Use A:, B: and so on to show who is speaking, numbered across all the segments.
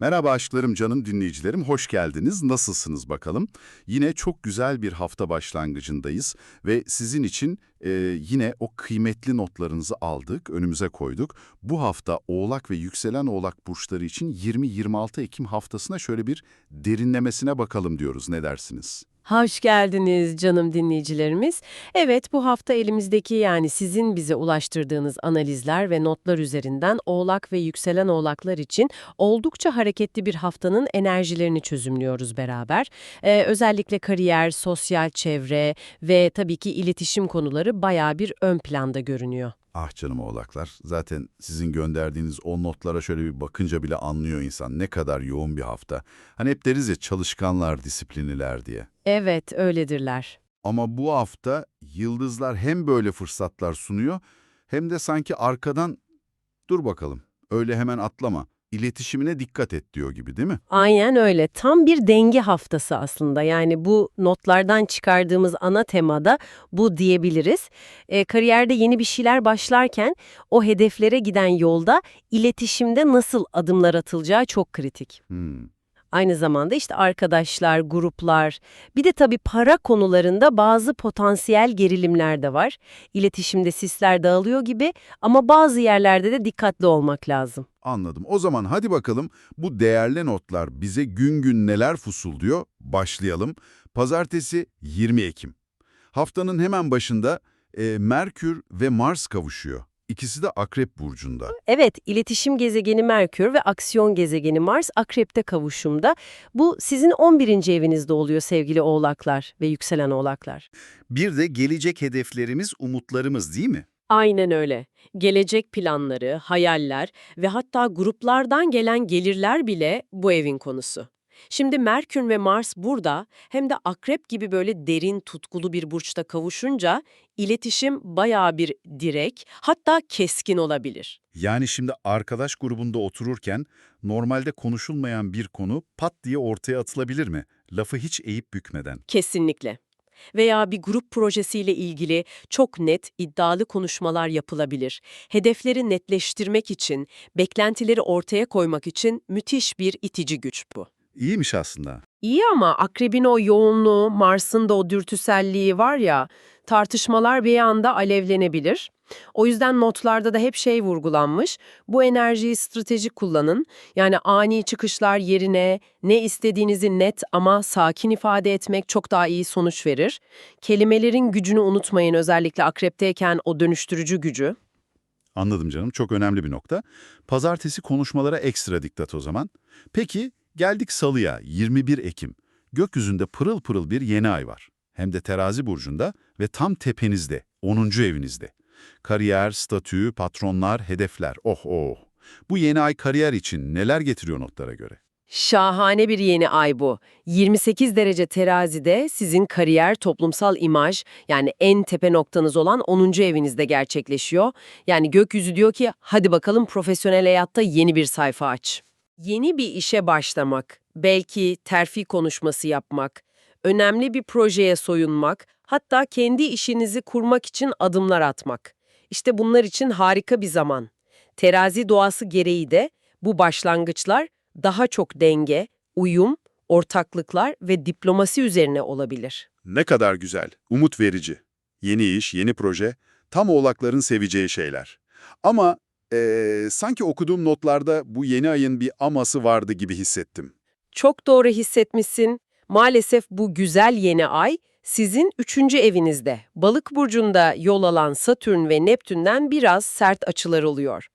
A: Merhaba aşklarım, canım dinleyicilerim. Hoş geldiniz. Nasılsınız bakalım? Yine çok güzel bir hafta başlangıcındayız ve sizin için e, yine o kıymetli notlarınızı aldık, önümüze koyduk. Bu hafta Oğlak ve Yükselen Oğlak burçları için 20-26 Ekim haftasına şöyle bir derinlemesine bakalım diyoruz. Ne dersiniz?
B: Hoş geldiniz canım dinleyicilerimiz. Evet bu hafta elimizdeki yani sizin bize ulaştırdığınız analizler ve notlar üzerinden oğlak ve yükselen oğlaklar için oldukça hareketli bir haftanın enerjilerini çözümlüyoruz beraber. Ee, özellikle kariyer, sosyal çevre ve tabii ki iletişim konuları bayağı bir ön planda görünüyor.
A: Ah canım oğlaklar, zaten sizin gönderdiğiniz o notlara şöyle bir bakınca bile anlıyor insan ne kadar yoğun bir hafta. Hani hep deriz ya çalışkanlar, disiplinliler diye.
B: Evet öyledirler.
A: Ama bu hafta yıldızlar hem böyle fırsatlar sunuyor hem de sanki arkadan dur bakalım öyle hemen atlama iletişimine dikkat et diyor gibi değil mi?
B: Aynen öyle. Tam bir denge haftası aslında. Yani bu notlardan çıkardığımız ana temada bu diyebiliriz. E, kariyerde yeni bir şeyler başlarken o hedeflere giden yolda iletişimde nasıl adımlar atılacağı çok kritik.
A: Hmm.
B: Aynı zamanda işte arkadaşlar, gruplar, bir de tabii para konularında bazı potansiyel gerilimler de var. İletişimde sisler dağılıyor gibi ama bazı yerlerde de dikkatli olmak lazım.
A: Anladım. O zaman hadi bakalım bu değerli notlar bize gün gün neler fusuluyor? Başlayalım. Pazartesi 20 Ekim. Haftanın hemen başında e, Merkür ve Mars kavuşuyor. İkisi de Akrep Burcu'nda.
B: Evet, iletişim gezegeni Merkür ve aksiyon gezegeni Mars Akrep'te kavuşumda. Bu sizin 11. evinizde oluyor sevgili oğlaklar ve yükselen oğlaklar.
A: Bir de gelecek hedeflerimiz, umutlarımız değil mi?
B: Aynen öyle. Gelecek planları, hayaller ve hatta gruplardan gelen gelirler bile bu evin konusu. Şimdi Merkür ve Mars burada hem de Akrep gibi böyle derin, tutkulu bir burçta kavuşunca iletişim bayağı bir direk, hatta keskin olabilir.
A: Yani şimdi arkadaş grubunda otururken normalde konuşulmayan bir konu pat diye ortaya atılabilir mi? Lafı hiç eğip bükmeden.
B: Kesinlikle. Veya bir grup projesiyle ilgili çok net, iddialı konuşmalar yapılabilir. Hedefleri netleştirmek için, beklentileri ortaya koymak için müthiş bir itici güç bu.
A: İyiymiş aslında.
B: İyi ama akrebin o yoğunluğu, Mars'ın da o dürtüselliği var ya, tartışmalar bir anda alevlenebilir. O yüzden notlarda da hep şey vurgulanmış, bu enerjiyi stratejik kullanın. Yani ani çıkışlar yerine ne istediğinizi net ama sakin ifade etmek çok daha iyi sonuç verir. Kelimelerin gücünü unutmayın özellikle akrepteyken o dönüştürücü gücü.
A: Anladım canım. Çok önemli bir nokta. Pazartesi konuşmalara ekstra dikkat o zaman. Peki geldik salıya 21 Ekim. Gökyüzünde pırıl pırıl bir yeni ay var. Hem de terazi burcunda ve tam tepenizde, 10. evinizde. Kariyer, statü, patronlar, hedefler. Oh oh. Bu yeni ay kariyer için neler getiriyor notlara göre?
B: Şahane bir yeni ay bu. 28 derece terazide sizin kariyer, toplumsal imaj yani en tepe noktanız olan 10. evinizde gerçekleşiyor. Yani gökyüzü diyor ki hadi bakalım profesyonel hayatta yeni bir sayfa aç. Yeni bir işe başlamak, belki terfi konuşması yapmak, önemli bir projeye soyunmak, hatta kendi işinizi kurmak için adımlar atmak. İşte bunlar için harika bir zaman. Terazi doğası gereği de bu başlangıçlar daha çok denge, uyum, ortaklıklar ve diplomasi üzerine olabilir.
A: Ne kadar güzel, umut verici. Yeni iş, yeni proje, tam oğlakların seveceği şeyler. Ama eee, sanki okuduğum notlarda bu yeni ayın bir aması vardı gibi hissettim.
B: Çok doğru hissetmişsin. Maalesef bu güzel yeni ay sizin üçüncü evinizde. Balık burcunda yol alan Satürn ve Neptün'den biraz sert açılar oluyor.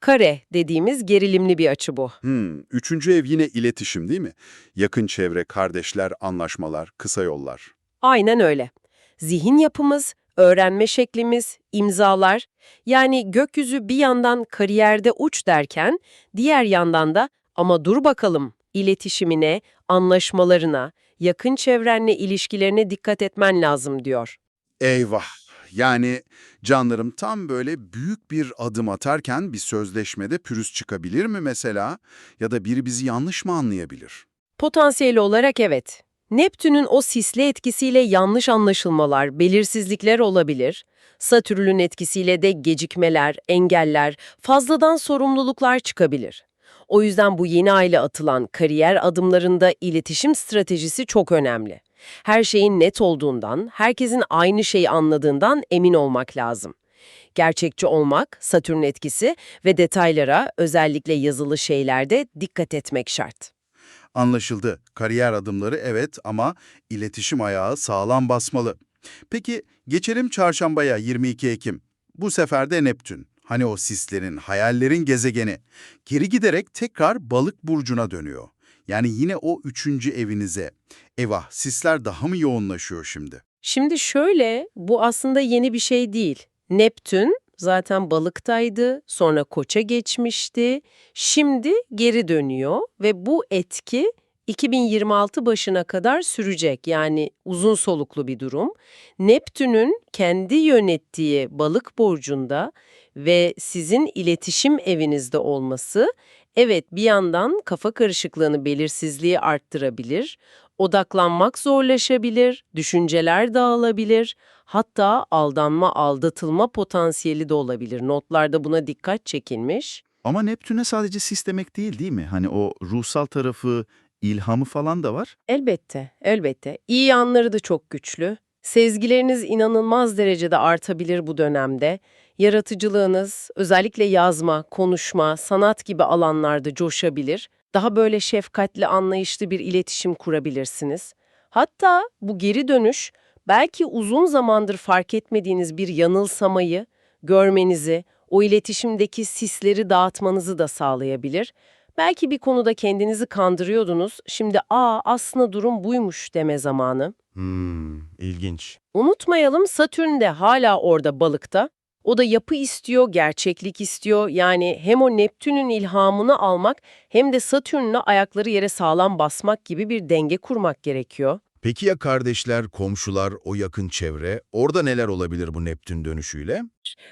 B: Kare dediğimiz gerilimli bir açı bu.
A: Hmm, üçüncü ev yine iletişim değil mi? Yakın çevre, kardeşler, anlaşmalar, kısa yollar.
B: Aynen öyle. Zihin yapımız, öğrenme şeklimiz, imzalar, yani gökyüzü bir yandan kariyerde uç derken, diğer yandan da ama dur bakalım iletişimine, anlaşmalarına, yakın çevrenle ilişkilerine dikkat etmen lazım diyor.
A: Eyvah! Yani canlarım tam böyle büyük bir adım atarken bir sözleşmede pürüz çıkabilir mi mesela? Ya da biri bizi yanlış mı anlayabilir?
B: Potansiyeli olarak evet. Neptün'ün o sisli etkisiyle yanlış anlaşılmalar, belirsizlikler olabilir. Satürn'ün etkisiyle de gecikmeler, engeller, fazladan sorumluluklar çıkabilir. O yüzden bu yeni aile atılan kariyer adımlarında iletişim stratejisi çok önemli. Her şeyin net olduğundan, herkesin aynı şeyi anladığından emin olmak lazım. Gerçekçi olmak, Satürn etkisi ve detaylara özellikle yazılı şeylerde dikkat etmek şart.
A: Anlaşıldı. Kariyer adımları evet ama iletişim ayağı sağlam basmalı. Peki geçelim çarşambaya 22 Ekim. Bu sefer de Neptün. Hani o sislerin, hayallerin gezegeni. Geri giderek tekrar balık burcuna dönüyor. Yani yine o üçüncü evinize. Eyvah sisler daha mı yoğunlaşıyor şimdi?
B: Şimdi şöyle, bu aslında yeni bir şey değil. Neptün zaten balıktaydı, sonra koça geçmişti, şimdi geri dönüyor ve bu etki 2026 başına kadar sürecek. Yani uzun soluklu bir durum. Neptün'ün kendi yönettiği balık burcunda ve sizin iletişim evinizde olması, evet bir yandan kafa karışıklığını, belirsizliği arttırabilir, odaklanmak zorlaşabilir, düşünceler dağılabilir, hatta aldanma, aldatılma potansiyeli de olabilir. Notlarda buna dikkat çekilmiş.
A: Ama Neptün'e sadece sis demek değil değil mi? Hani o ruhsal tarafı, ilhamı falan da var.
B: Elbette, elbette. İyi yanları da çok güçlü. Sezgileriniz inanılmaz derecede artabilir bu dönemde. Yaratıcılığınız, özellikle yazma, konuşma, sanat gibi alanlarda coşabilir. Daha böyle şefkatli, anlayışlı bir iletişim kurabilirsiniz. Hatta bu geri dönüş belki uzun zamandır fark etmediğiniz bir yanılsamayı görmenizi, o iletişimdeki sisleri dağıtmanızı da sağlayabilir. Belki bir konuda kendinizi kandırıyordunuz, şimdi ''Aa aslında durum buymuş'' deme zamanı.
C: Hmm, ilginç.
B: Unutmayalım Satürn de hala orada balıkta. O da yapı istiyor, gerçeklik istiyor. Yani hem o Neptün'ün ilhamını almak hem de Satürn'le ayakları yere sağlam basmak gibi bir denge kurmak gerekiyor.
C: Peki ya kardeşler, komşular, o yakın çevre? Orada neler olabilir bu Neptün dönüşüyle?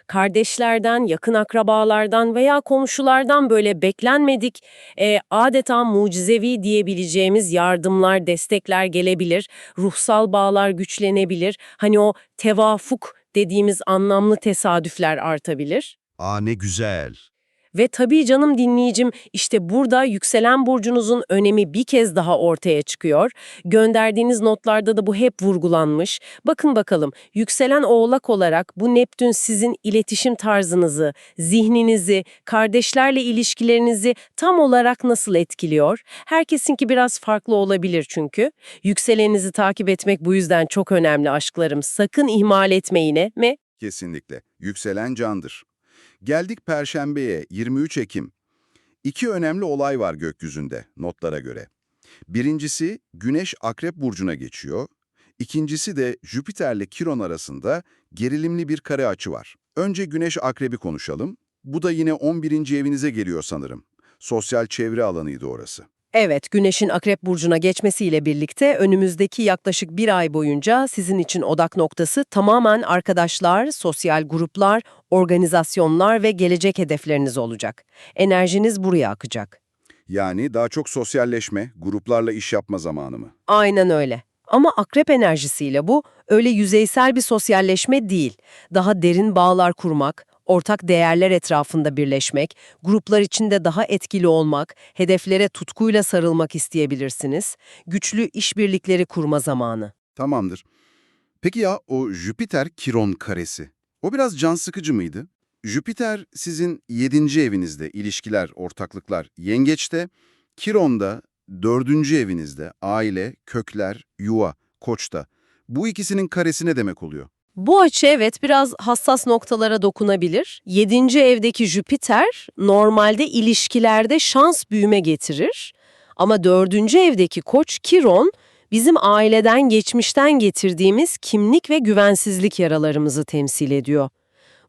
B: Kardeşlerden, yakın akrabalardan veya komşulardan böyle beklenmedik, e, adeta mucizevi diyebileceğimiz yardımlar, destekler gelebilir. Ruhsal bağlar güçlenebilir. Hani o tevafuk dediğimiz anlamlı tesadüfler artabilir.
C: Aa ne güzel.
B: Ve tabii canım dinleyicim işte burada yükselen burcunuzun önemi bir kez daha ortaya çıkıyor. Gönderdiğiniz notlarda da bu hep vurgulanmış. Bakın bakalım yükselen oğlak olarak bu Neptün sizin iletişim tarzınızı, zihninizi, kardeşlerle ilişkilerinizi tam olarak nasıl etkiliyor? Herkesinki biraz farklı olabilir çünkü. Yükseleninizi takip etmek bu yüzden çok önemli aşklarım. Sakın ihmal etmeyine mi?
A: Kesinlikle. Yükselen candır. Geldik Perşembe'ye 23 Ekim. İki önemli olay var gökyüzünde notlara göre. Birincisi Güneş Akrep Burcu'na geçiyor. İkincisi de Jüpiter'le Kiron arasında gerilimli bir kare açı var. Önce Güneş Akrep'i konuşalım. Bu da yine 11. evinize geliyor sanırım. Sosyal çevre alanıydı orası.
B: Evet, Güneş'in Akrep Burcu'na geçmesiyle birlikte önümüzdeki yaklaşık bir ay boyunca sizin için odak noktası tamamen arkadaşlar, sosyal gruplar, organizasyonlar ve gelecek hedefleriniz olacak. Enerjiniz buraya akacak.
A: Yani daha çok sosyalleşme, gruplarla iş yapma zamanı mı?
B: Aynen öyle. Ama akrep enerjisiyle bu öyle yüzeysel bir sosyalleşme değil. Daha derin bağlar kurmak, ortak değerler etrafında birleşmek, gruplar içinde daha etkili olmak, hedeflere tutkuyla sarılmak isteyebilirsiniz. Güçlü işbirlikleri kurma zamanı.
A: Tamamdır. Peki ya o Jüpiter-Kiron karesi? O biraz can sıkıcı mıydı? Jüpiter sizin 7. evinizde ilişkiler, ortaklıklar, yengeçte, Kiron'da 4. evinizde aile, kökler, yuva, koçta. Bu ikisinin karesi ne demek oluyor?
B: Bu açı evet biraz hassas noktalara dokunabilir. Yedinci evdeki Jüpiter normalde ilişkilerde şans büyüme getirir. Ama dördüncü evdeki koç Kiron bizim aileden geçmişten getirdiğimiz kimlik ve güvensizlik yaralarımızı temsil ediyor.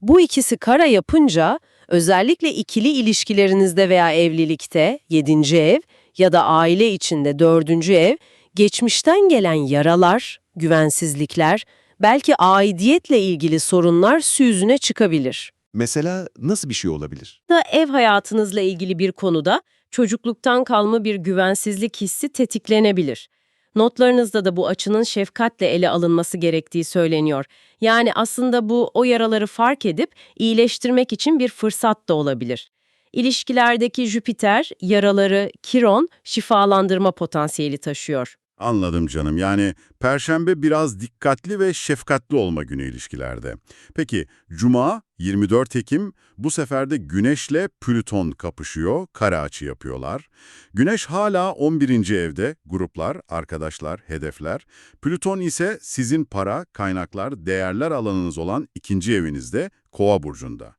B: Bu ikisi kara yapınca özellikle ikili ilişkilerinizde veya evlilikte yedinci ev ya da aile içinde dördüncü ev geçmişten gelen yaralar, güvensizlikler, belki aidiyetle ilgili sorunlar su yüzüne çıkabilir.
C: Mesela nasıl bir şey olabilir?
B: Da ev hayatınızla ilgili bir konuda çocukluktan kalma bir güvensizlik hissi tetiklenebilir. Notlarınızda da bu açının şefkatle ele alınması gerektiği söyleniyor. Yani aslında bu o yaraları fark edip iyileştirmek için bir fırsat da olabilir.
D: İlişkilerdeki Jüpiter, yaraları Kiron, şifalandırma potansiyeli taşıyor.
A: Anladım canım. Yani Perşembe biraz dikkatli ve şefkatli olma günü ilişkilerde. Peki Cuma 24 Ekim bu sefer de Güneş'le Plüton kapışıyor, kare açı yapıyorlar. Güneş hala 11. evde, gruplar, arkadaşlar, hedefler. Plüton ise sizin para, kaynaklar, değerler alanınız olan ikinci evinizde, Kova burcunda.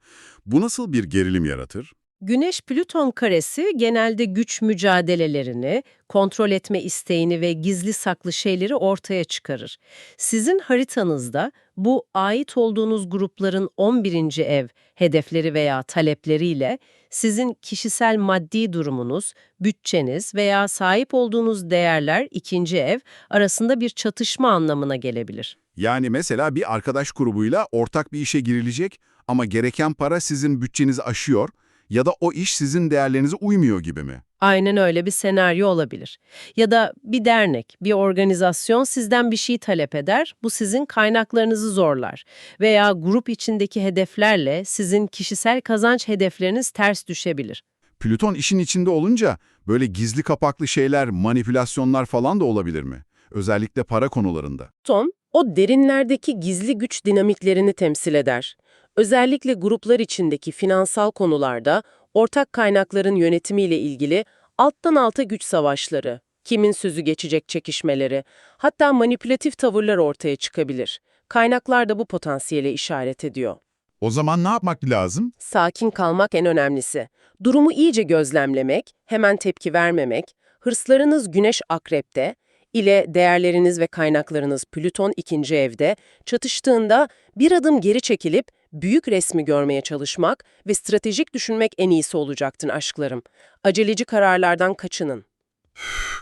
A: Bu nasıl bir gerilim yaratır?
D: Güneş-Plüton karesi genelde güç mücadelelerini, kontrol etme isteğini ve gizli saklı şeyleri ortaya çıkarır. Sizin haritanızda bu ait olduğunuz grupların 11. ev, hedefleri veya talepleriyle sizin kişisel maddi durumunuz, bütçeniz veya sahip olduğunuz değerler ikinci ev arasında bir çatışma anlamına gelebilir.
A: Yani mesela bir arkadaş grubuyla ortak bir işe girilecek ama gereken para sizin bütçenizi aşıyor ya da o iş sizin değerlerinize uymuyor gibi mi?
D: Aynen öyle bir senaryo olabilir. Ya da bir dernek, bir organizasyon sizden bir şey talep eder, bu sizin kaynaklarınızı zorlar. Veya grup içindeki hedeflerle sizin kişisel kazanç hedefleriniz ters düşebilir.
A: Plüton işin içinde olunca böyle gizli kapaklı şeyler, manipülasyonlar falan da olabilir mi? Özellikle para konularında.
B: Son, o derinlerdeki gizli güç dinamiklerini temsil eder. Özellikle gruplar içindeki finansal konularda ortak kaynakların yönetimiyle ilgili alttan alta güç savaşları, kimin sözü geçecek çekişmeleri, hatta manipülatif tavırlar ortaya çıkabilir. Kaynaklar da bu potansiyele işaret ediyor.
A: O zaman ne yapmak lazım?
B: Sakin kalmak en önemlisi. Durumu iyice gözlemlemek, hemen tepki vermemek, hırslarınız güneş akrepte ile değerleriniz ve kaynaklarınız Plüton ikinci evde çatıştığında bir adım geri çekilip büyük resmi görmeye çalışmak ve stratejik düşünmek en iyisi olacaktır aşklarım. Aceleci kararlardan kaçının.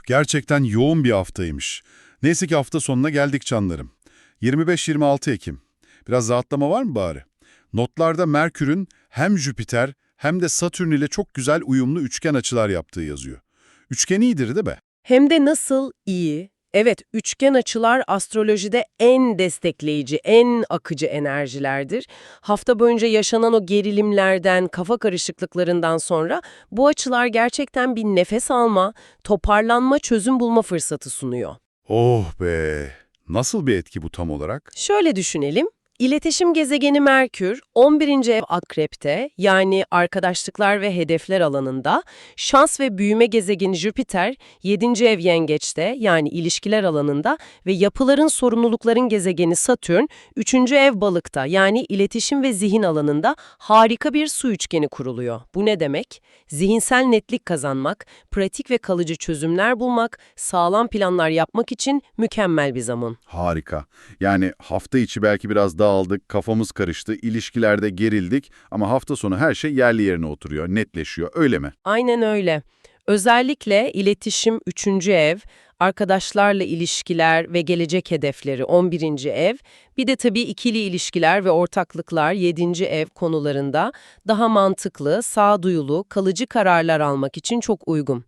A: Gerçekten yoğun bir haftaymış. Neyse ki hafta sonuna geldik canlarım. 25-26 Ekim. Biraz rahatlama var mı bari? Notlarda Merkür'ün hem Jüpiter hem de Satürn ile çok güzel uyumlu üçgen açılar yaptığı yazıyor. Üçgen iyidir değil mi?
B: Hem de nasıl iyi. Evet, üçgen açılar astrolojide en destekleyici, en akıcı enerjilerdir. Hafta boyunca yaşanan o gerilimlerden, kafa karışıklıklarından sonra bu açılar gerçekten bir nefes alma, toparlanma, çözüm bulma fırsatı sunuyor.
A: Oh be! Nasıl bir etki bu tam olarak?
B: Şöyle düşünelim. İletişim gezegeni Merkür 11. ev Akrep'te yani arkadaşlıklar ve hedefler alanında, şans ve büyüme gezegeni Jüpiter 7. ev Yengeç'te yani ilişkiler alanında ve yapıların sorumlulukların gezegeni Satürn 3. ev Balık'ta yani iletişim ve zihin alanında harika bir su üçgeni kuruluyor. Bu ne demek? Zihinsel netlik kazanmak, pratik ve kalıcı çözümler bulmak, sağlam planlar yapmak için mükemmel bir zaman.
A: Harika. Yani hafta içi belki biraz dağıldık, kafamız karıştı, ilişkilerde gerildik ama hafta sonu her şey yerli yerine oturuyor, netleşiyor. Öyle mi?
B: Aynen öyle. Özellikle iletişim 3. ev, arkadaşlarla ilişkiler ve gelecek hedefleri 11. ev, bir de tabii ikili ilişkiler ve ortaklıklar 7. ev konularında daha mantıklı, sağduyulu, kalıcı kararlar almak için çok uygun.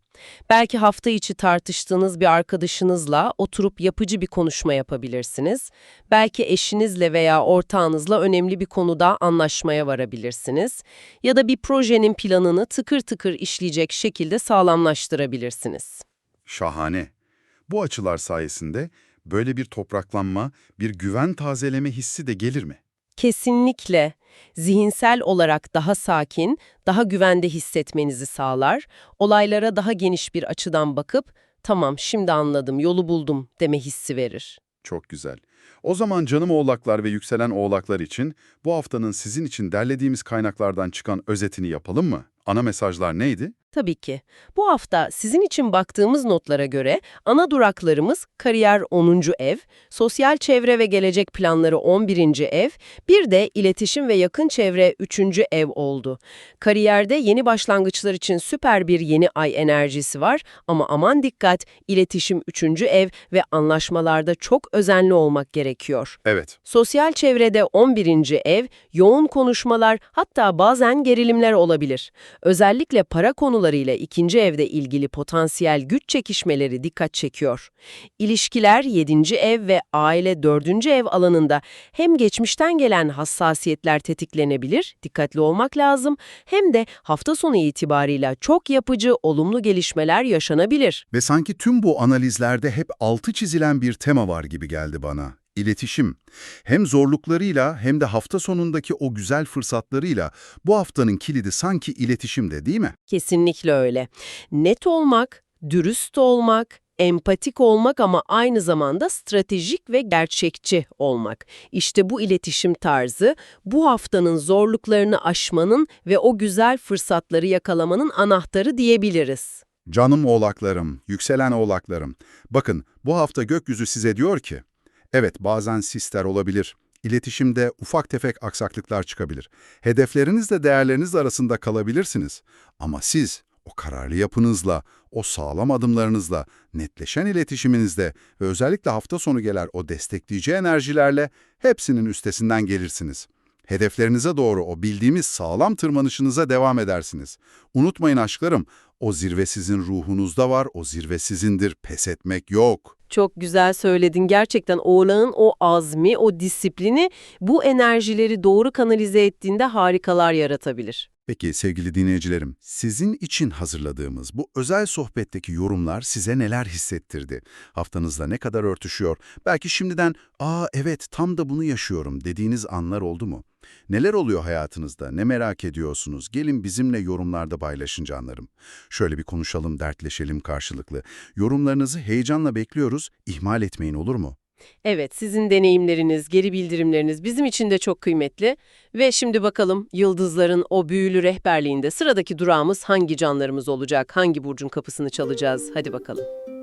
B: Belki hafta içi tartıştığınız bir arkadaşınızla oturup yapıcı bir konuşma yapabilirsiniz. Belki eşinizle veya ortağınızla önemli bir konuda anlaşmaya varabilirsiniz. Ya da bir projenin planını tıkır tıkır işleyecek şekilde sağlamlaştırabilirsiniz.
A: Şahane. Bu açılar sayesinde böyle bir topraklanma, bir güven tazeleme hissi de gelir mi?
B: Kesinlikle zihinsel olarak daha sakin, daha güvende hissetmenizi sağlar, olaylara daha geniş bir açıdan bakıp tamam şimdi anladım, yolu buldum deme hissi verir.
A: Çok güzel. O zaman canım oğlaklar ve yükselen oğlaklar için bu haftanın sizin için derlediğimiz kaynaklardan çıkan özetini yapalım mı? Ana mesajlar neydi?
B: Tabii ki. Bu hafta sizin için baktığımız notlara göre ana duraklarımız kariyer 10. ev, sosyal çevre ve gelecek planları 11. ev, bir de iletişim ve yakın çevre 3. ev oldu. Kariyerde yeni başlangıçlar için süper bir yeni ay enerjisi var ama aman dikkat, iletişim 3. ev ve anlaşmalarda çok özenli olmak gerekiyor.
A: Evet.
B: Sosyal çevrede 11. ev, yoğun konuşmalar hatta bazen gerilimler olabilir. Özellikle para konularıyla ikinci evde ilgili potansiyel güç çekişmeleri dikkat çekiyor. İlişkiler 7. ev ve aile 4. ev alanında hem geçmişten gelen hassasiyetler tetiklenebilir, dikkatli olmak lazım, hem de hafta sonu itibarıyla çok yapıcı, olumlu gelişmeler yaşanabilir.
A: Ve sanki tüm bu analizlerde hep altı çizilen bir tema var gibi geldi bana. İletişim. Hem zorluklarıyla hem de hafta sonundaki o güzel fırsatlarıyla bu haftanın kilidi sanki iletişimde değil mi?
B: Kesinlikle öyle. Net olmak, dürüst olmak, empatik olmak ama aynı zamanda stratejik ve gerçekçi olmak. İşte bu iletişim tarzı bu haftanın zorluklarını aşmanın ve o güzel fırsatları yakalamanın anahtarı diyebiliriz.
A: Canım oğlaklarım, yükselen oğlaklarım. Bakın bu hafta gökyüzü size diyor ki, evet bazen sisler olabilir, iletişimde ufak tefek aksaklıklar çıkabilir. Hedeflerinizle değerleriniz arasında kalabilirsiniz. Ama siz o kararlı yapınızla, o sağlam adımlarınızla, netleşen iletişiminizle ve özellikle hafta sonu gelen o destekleyici enerjilerle hepsinin üstesinden gelirsiniz. Hedeflerinize doğru o bildiğimiz sağlam tırmanışınıza devam edersiniz. Unutmayın aşklarım, o zirve sizin ruhunuzda var, o zirve sizindir, pes etmek yok.
B: Çok güzel söyledin. Gerçekten oğlağın o azmi, o disiplini bu enerjileri doğru kanalize ettiğinde harikalar yaratabilir.
A: Peki sevgili dinleyicilerim, sizin için hazırladığımız bu özel sohbetteki yorumlar size neler hissettirdi? Haftanızla ne kadar örtüşüyor? Belki şimdiden, ''Aa evet tam da bunu yaşıyorum.'' dediğiniz anlar oldu mu? Neler oluyor hayatınızda, ne merak ediyorsunuz? Gelin bizimle yorumlarda paylaşın canlarım. Şöyle bir konuşalım, dertleşelim karşılıklı. Yorumlarınızı heyecanla bekliyoruz, ihmal etmeyin olur mu?
B: Evet, sizin deneyimleriniz, geri bildirimleriniz bizim için de çok kıymetli. Ve şimdi bakalım yıldızların o büyülü rehberliğinde sıradaki durağımız hangi canlarımız olacak, hangi burcun kapısını çalacağız? Hadi bakalım.